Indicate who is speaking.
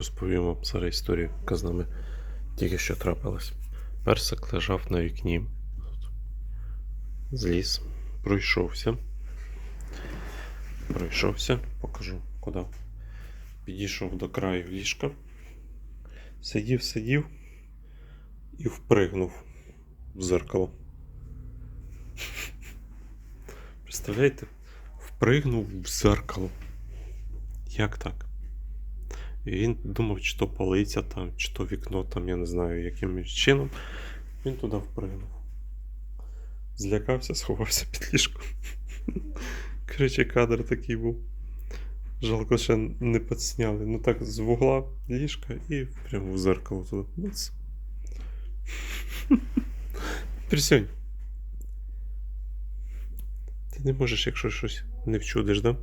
Speaker 1: Розповім вам зараз історію, яка з нами тільки що трапилась. Персик лежав на вікні. Зліз, пройшовся. Пройшовся, покажу куди. Підійшов до краю ліжка. Сидів, сидів і впригнув в зеркало. Представляєте? Впригнув в зеркало. Як так? І він думав, чи то полиця там, чи то вікно там, я не знаю, яким чином. Він туди впригнув. Злякався, сховався під ліжко. Коротше, кадр такий був. Жалко, ще не підсняли. Ну так, з вугла ліжка і прямо в зеркало туди. Бац. Присядь. Ти не можеш, якщо щось не вчудиш, да?